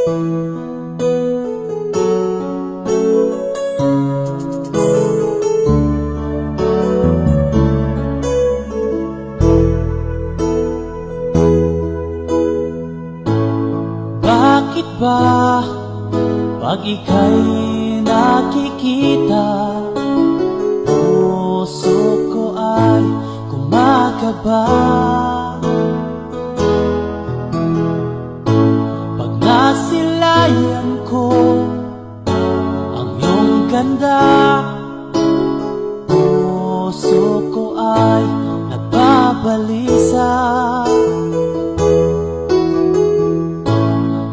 Bakit ba pag ika'y nakikita Puso ko ay kumakaba ganda Puso ko ay nagbabalisa.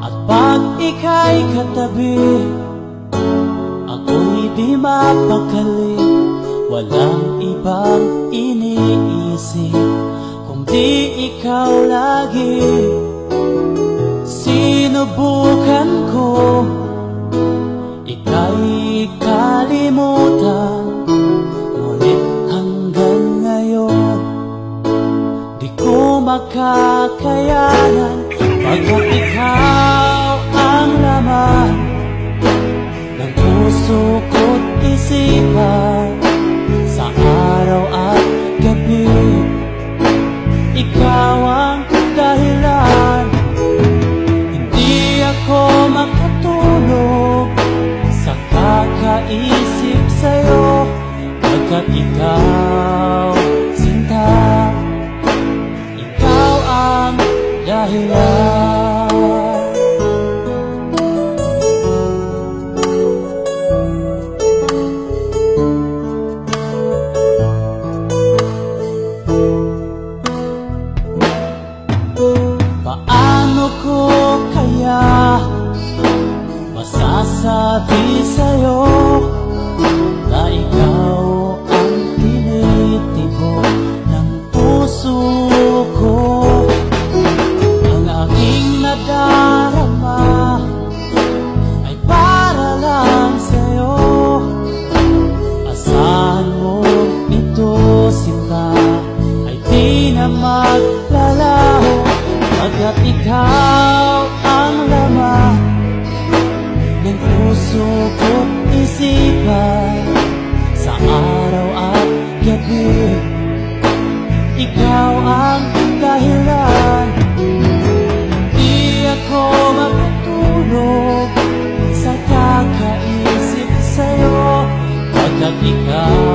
At pag ika'y katabi Ako'y di mapakali Walang ibang iniisip Kung di ikaw lagi. Sinubukan makakayanan. Pagkat ikaw ang laman Ng puso ko't sa'yo na ikaw ang tinitibo ng puso ko. Ang aking nadarama ay para lang sa'yo. Asahan mo ito sila ay di na maglalaho puso ko't isipan Sa araw at Ikaw ang dahilan. Di ako makatulog Sa kakaisip sa'yo. Pagkat ikaw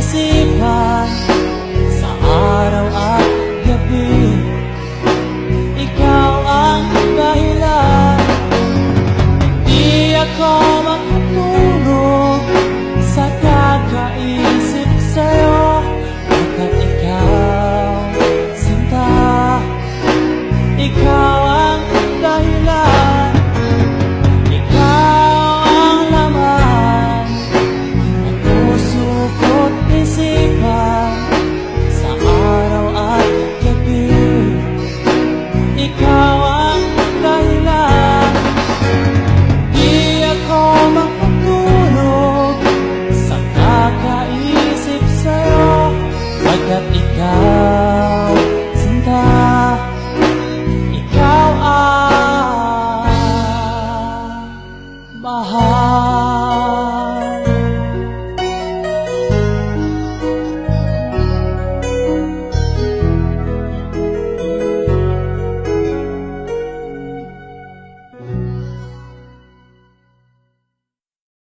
isipan sa araw at gabi. Ikaw ang dahilan. Hindi ako ikaw ang dahilan Di ako makatulog sa kakaisip sa'yo. Pagkat ikaw sinta Ikaw ang mahal.